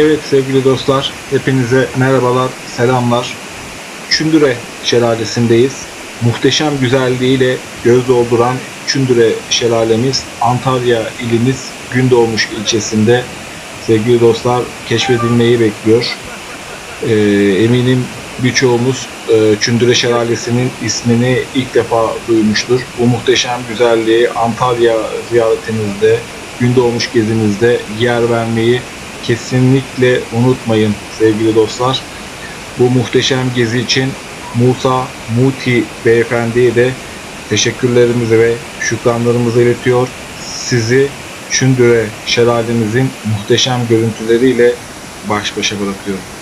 Evet sevgili dostlar, hepinize merhabalar, selamlar. Çündüre Şelalesi'ndeyiz. Muhteşem güzelliğiyle göz dolduran Çündüre Şelalemiz Antalya ilimiz Gündoğmuş ilçesinde sevgili dostlar keşfedilmeyi bekliyor. Ee, eminim birçoğumuz e, Çündüre Şelalesi'nin ismini ilk defa duymuştur. Bu muhteşem güzelliği Antalya ziyaretinizde, Gündoğmuş gezinizde yer vermeyi kesinlikle unutmayın sevgili dostlar. Bu muhteşem gezi için Musa Muti beyefendiye de teşekkürlerimizi ve şükranlarımızı iletiyor. Sizi Çündüre şelalemizin muhteşem görüntüleriyle baş başa bırakıyorum.